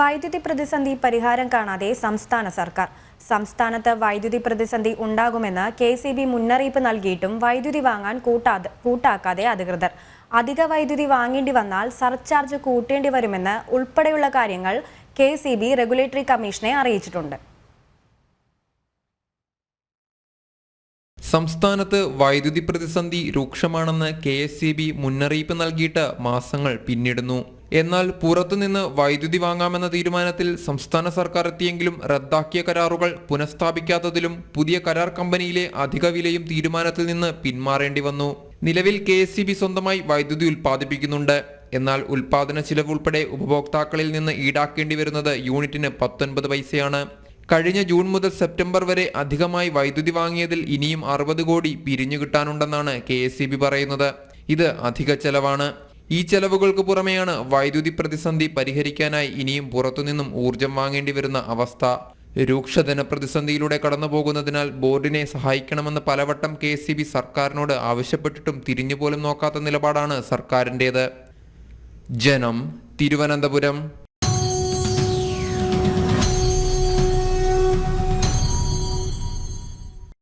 വൈദ്യുതി പ്രതിസന്ധി പരിഹാരം കാണാതെ സംസ്ഥാന സർക്കാർ. സംസ്ഥാനത്ത് വൈദ്യുതി പ്രതിസന്ധി ഉണ്ടാകുമെന്ന് കെ സി ബി മുന്നറിയിപ്പ് നൽകിയിട്ടും വൈദ്യുതി വാങ്ങാൻ കൂട്ടാതെ കൂട്ടാക്കാതെ അധികൃതർ. അധിക വൈദ്യുതി വാങ്ങേണ്ടി വന്നാൽ സർചാർജ് കൂട്ടേണ്ടി വരുമെന്ന് ഉൾപ്പെടെയുള്ള കാര്യങ്ങൾ കെ സി ബി റെഗുലേറ്ററി കമ്മീഷനെ അറിയിച്ചിട്ടുണ്ട്. സംസ്ഥാനത്ത് വൈദ്യുതി പ്രതിസന്ധി രൂക്ഷമാണെന്ന് കെ എസ് സി ബി മുന്നറിയിപ്പ് നൽകിയിട്ട് മാസങ്ങൾ പിന്നിടുന്നു. എന്നാൽ പുറത്തുനിന്ന് വൈദ്യുതി വാങ്ങാമെന്ന തീരുമാനത്തിൽ സംസ്ഥാന സർക്കാർ എത്തിയെങ്കിലും റദ്ദാക്കിയ കരാറുകൾ പുനഃസ്ഥാപിക്കാത്തതിലും പുതിയ കരാർ കമ്പനിയിലെ അധിക വിലയും തീരുമാനത്തിൽ നിന്ന് പിന്മാറേണ്ടി വന്നു. നിലവിൽ കെ സ്വന്തമായി വൈദ്യുതി ഉൽപ്പാദിപ്പിക്കുന്നുണ്ട്. എന്നാൽ ഉൽപാദന ചിലവ് ഉൾപ്പെടെ ഉപഭോക്താക്കളിൽ നിന്ന് ഈടാക്കേണ്ടി വരുന്നത് യൂണിറ്റിന് പത്തൊൻപത് പൈസയാണ്. കഴിഞ്ഞ ജൂൺ മുതൽ സെപ്റ്റംബർ വരെ അധികമായി വൈദ്യുതി വാങ്ങിയതിൽ ഇനിയും അറുപത് കോടി പിരിഞ്ഞു കിട്ടാനുണ്ടെന്നാണ് കെ എസ് പറയുന്നത്. ഇത് അധിക ചെലവാണ്. ഈ ചെലവുകൾക്ക് പുറമെയാണ് വൈദ്യുതി പ്രതിസന്ധി പരിഹരിക്കാനായി ഇനിയും പുറത്തുനിന്നും ഊർജം വാങ്ങേണ്ടി വരുന്ന അവസ്ഥ. രൂക്ഷധന പ്രതിസന്ധിയിലൂടെ കടന്നുപോകുന്നതിനാൽ ബോർഡിനെ സഹായിക്കണമെന്ന് പലവട്ടം കെ സർക്കാരിനോട് ആവശ്യപ്പെട്ടിട്ടും തിരിഞ്ഞുപോലും നോക്കാത്ത നിലപാടാണ് സർക്കാരിന്റേത്. ജനം തിരുവനന്തപുരം.